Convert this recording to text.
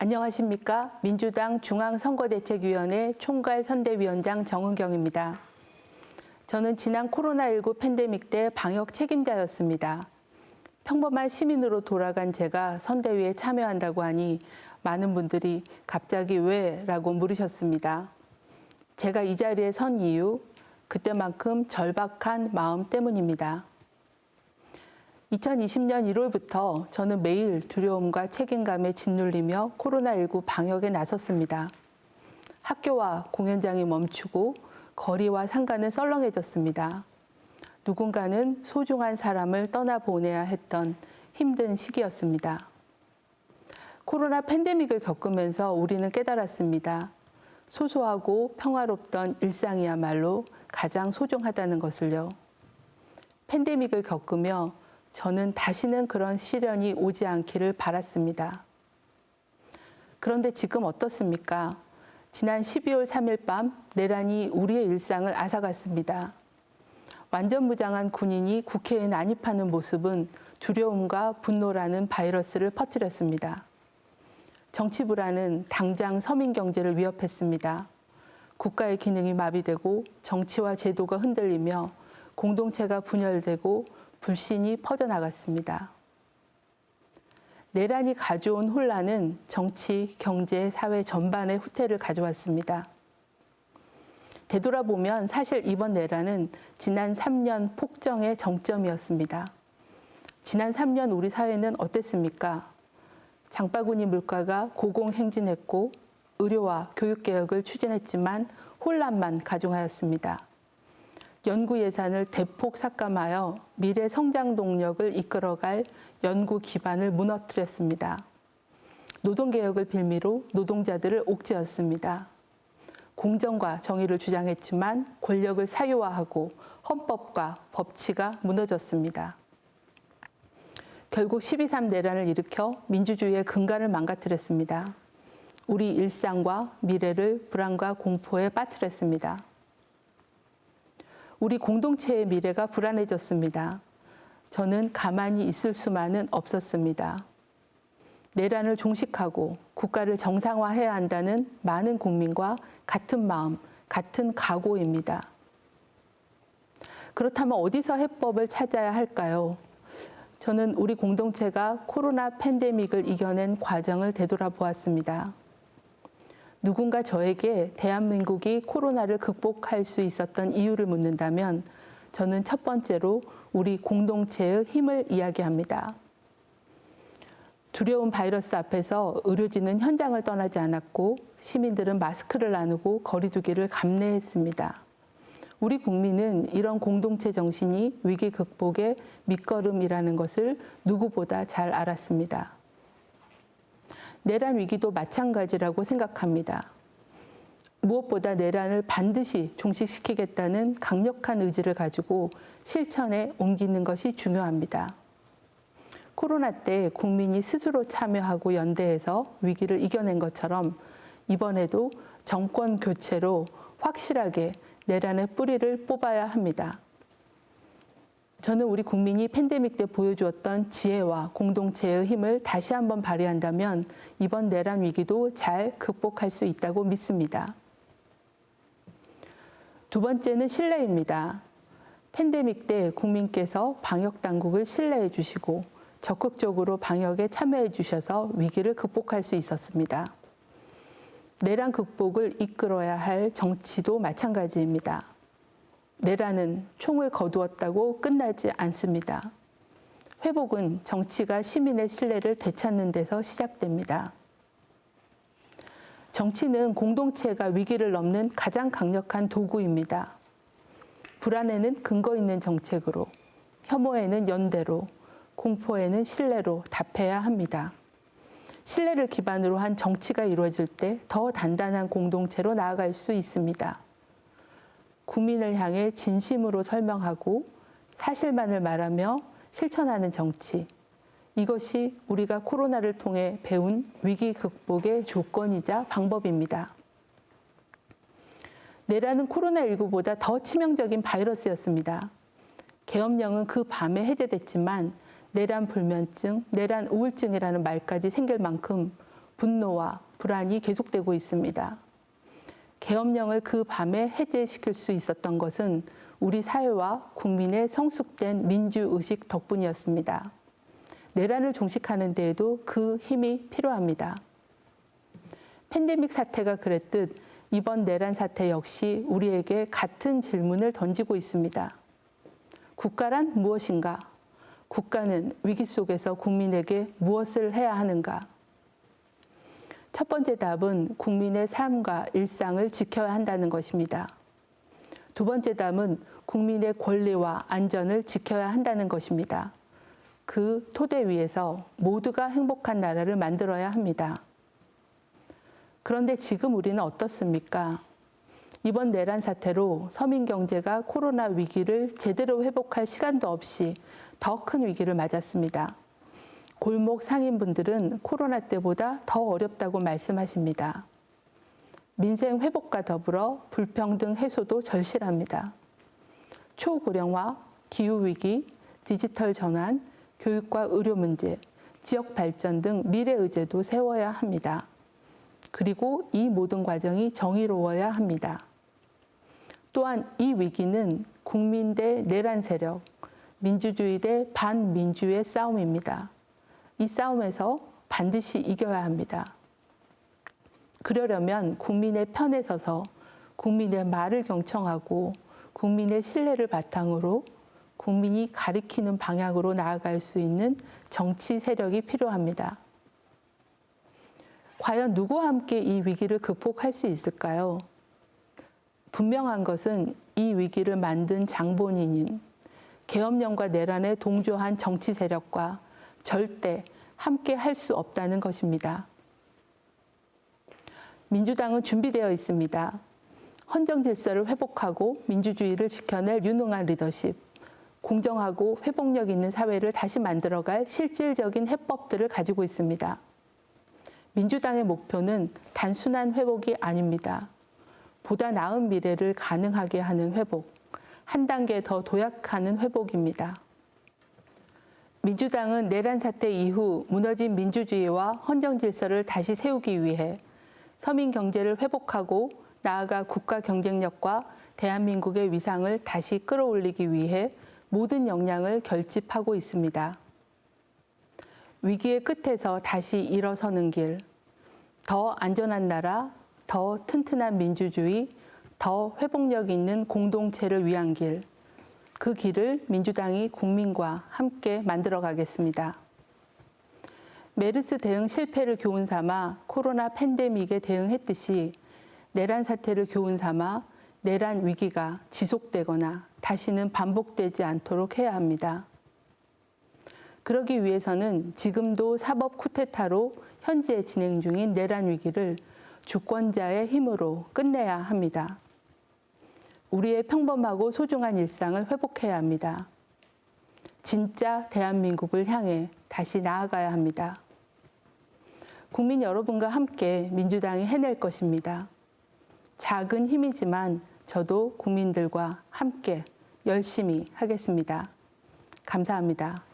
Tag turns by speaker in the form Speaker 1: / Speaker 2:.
Speaker 1: 안녕하십니까. 민주당 중앙선거대책위원회 총괄 선대위원장 정은경입니다. 저는 지난 코로나19 팬데믹 때 방역 책임자였습니다. 평범한 시민으로 돌아간 제가 선대위에 참여한다고 하니 많은 분들이 갑자기 왜? 라고 물으셨습니다. 제가 이 자리에 선 이유, 그때만큼 절박한 마음 때문입니다. 2020년 1월부터 저는 매일 두려움과 책임감에 짓눌리며 코로나19 방역에 나섰습니다. 학교와 공연장이 멈추고 거리와 상가는 썰렁해졌습니다. 누군가는 소중한 사람을 떠나보내야 했던 힘든 시기였습니다. 코로나 팬데믹을 겪으면서 우리는 깨달았습니다. 소소하고 평화롭던 일상이야말로 가장 소중하다는 것을요. 팬데믹을 겪으며 저는 다시는 그런 시련이 오지 않기를 바랐습니다. 그런데 지금 어떻습니까? 지난 12월 3일 밤 내란이 우리의 일상을 앗아갔습니다. 완전 무장한 군인이 국회에 난입하는 모습은 두려움과 분노라는 바이러스를 퍼뜨렸습니다. 정치 불안은 당장 서민 경제를 위협했습니다. 국가의 기능이 마비되고 정치와 제도가 흔들리며 공동체가 분열되고 불신이 퍼져나갔습니다. 내란이 가져온 혼란은 정치, 경제, 사회 전반에 후퇴를 가져왔습니다. 되돌아보면 사실 이번 내란은 지난 3년 폭정의 정점이었습니다. 지난 3년 우리 사회는 어땠습니까? 장바구니 물가가 고공행진했고 의료와 교육개혁을 추진했지만 혼란만 가중하였습니다. 연구 예산을 대폭 삭감하여 미래 성장 동력을 이끌어갈 연구 기반을 무너뜨렸습니다. 노동개혁을 빌미로 노동자들을 옥죄었습니다. 공정과 정의를 주장했지만 권력을 사유화하고 헌법과 법치가 무너졌습니다. 결국 12.3 내란을 일으켜 민주주의의 근간을 망가뜨렸습니다. 우리 일상과 미래를 불안과 공포에 빠뜨렸습니다. 우리 공동체의 미래가 불안해졌습니다. 저는 가만히 있을 수만은 없었습니다. 내란을 종식하고 국가를 정상화해야 한다는 많은 국민과 같은 마음, 같은 각오입니다. 그렇다면 어디서 해법을 찾아야 할까요? 저는 우리 공동체가 코로나 팬데믹을 이겨낸 과정을 되돌아보았습니다. 누군가 저에게 대한민국이 코로나를 극복할 수 있었던 이유를 묻는다면 저는 첫 번째로 우리 공동체의 힘을 이야기합니다. 두려운 바이러스 앞에서 의료진은 현장을 떠나지 않았고 시민들은 마스크를 나누고 거리두기를 감내했습니다. 우리 국민은 이런 공동체 정신이 위기 극복의 밑거름이라는 것을 누구보다 잘 알았습니다. 내란 위기도 마찬가지라고 생각합니다. 무엇보다 내란을 반드시 종식시키겠다는 강력한 의지를 가지고 실천에 옮기는 것이 중요합니다. 코로나 때 국민이 스스로 참여하고 연대해서 위기를 이겨낸 것처럼 이번에도 정권 교체로 확실하게 내란의 뿌리를 뽑아야 합니다. 저는 우리 국민이 팬데믹 때 보여주었던 지혜와 공동체의 힘을 다시 한번 발휘한다면 이번 내란 위기도 잘 극복할 수 있다고 믿습니다. 두 번째는 신뢰입니다. 팬데믹 때 국민께서 방역 당국을 신뢰해 주시고 적극적으로 방역에 참여해 주셔서 위기를 극복할 수 있었습니다. 내란 극복을 이끌어야 할 정치도 마찬가지입니다. 내란은 총을 거두었다고 끝나지 않습니다. 회복은 정치가 시민의 신뢰를 되찾는 데서 시작됩니다. 정치는 공동체가 위기를 넘는 가장 강력한 도구입니다. 불안에는 근거 있는 정책으로, 혐오에는 연대로, 공포에는 신뢰로 답해야 합니다. 신뢰를 기반으로 한 정치가 이루어질 때 더 단단한 공동체로 나아갈 수 있습니다. 국민을 향해 진심으로 설명하고 사실만을 말하며 실천하는 정치. 이것이 우리가 코로나를 통해 배운 위기 극복의 조건이자 방법입니다. 내란은 코로나19보다 더 치명적인 바이러스였습니다. 계엄령은 그 밤에 해제됐지만 내란 불면증, 내란 우울증이라는 말까지 생길 만큼 분노와 불안이 계속되고 있습니다. 계엄령을 그 밤에 해제시킬 수 있었던 것은 우리 사회와 국민의 성숙된 민주의식 덕분이었습니다. 내란을 종식하는 데에도 그 힘이 필요합니다. 팬데믹 사태가 그랬듯 이번 내란 사태 역시 우리에게 같은 질문을 던지고 있습니다. 국가란 무엇인가? 국가는 위기 속에서 국민에게 무엇을 해야 하는가? 첫 번째 답은 국민의 삶과 일상을 지켜야 한다는 것입니다. 두 번째 답은 국민의 권리와 안전을 지켜야 한다는 것입니다. 그 토대 위에서 모두가 행복한 나라를 만들어야 합니다. 그런데 지금 우리는 어떻습니까? 이번 내란 사태로 서민 경제가 코로나 위기를 제대로 회복할 시간도 없이 더 큰 위기를 맞았습니다. 골목 상인분들은 코로나 때보다 더 어렵다고 말씀하십니다. 민생 회복과 더불어 불평등 해소도 절실합니다. 초고령화, 기후위기, 디지털 전환, 교육과 의료 문제, 지역 발전 등 미래 의제도 세워야 합니다. 그리고 이 모든 과정이 정의로워야 합니다. 또한 이 위기는 국민 대 내란 세력, 민주주의 대 반민주의 싸움입니다. 이 싸움에서 반드시 이겨야 합니다. 그러려면 국민의 편에 서서 국민의 말을 경청하고 국민의 신뢰를 바탕으로 국민이 가리키는 방향으로 나아갈 수 있는 정치 세력이 필요합니다. 과연 누구와 함께 이 위기를 극복할 수 있을까요? 분명한 것은 이 위기를 만든 장본인인 계엄령과 내란에 동조한 정치 세력과 절대 함께 할 수 없다는 것입니다. 민주당은 준비되어 있습니다. 헌정 질서를 회복하고 민주주의를 지켜낼 유능한 리더십, 공정하고 회복력 있는 사회를 다시 만들어갈 실질적인 해법들을 가지고 있습니다. 민주당의 목표는 단순한 회복이 아닙니다. 보다 나은 미래를 가능하게 하는 회복, 한 단계 더 도약하는 회복입니다. 민주당은 내란 사태 이후 무너진 민주주의와 헌정 질서를 다시 세우기 위해 서민 경제를 회복하고 나아가 국가 경쟁력과 대한민국의 위상을 다시 끌어올리기 위해 모든 역량을 결집하고 있습니다. 위기의 끝에서 다시 일어서는 길, 더 안전한 나라, 더 튼튼한 민주주의, 더 회복력 있는 공동체를 위한 길, 그 길을 민주당이 국민과 함께 만들어 가겠습니다. 메르스 대응 실패를 교훈 삼아 코로나 팬데믹에 대응했듯이 내란 사태를 교훈 삼아 내란 위기가 지속되거나 다시는 반복되지 않도록 해야 합니다. 그러기 위해서는 지금도 사법 쿠데타로 현재 진행 중인 내란 위기를 주권자의 힘으로 끝내야 합니다. 우리의 평범하고 소중한 일상을 회복해야 합니다. 진짜 대한민국을 향해 다시 나아가야 합니다. 국민 여러분과 함께 민주당이 해낼 것입니다. 작은 힘이지만 저도 국민들과 함께 열심히 하겠습니다. 감사합니다.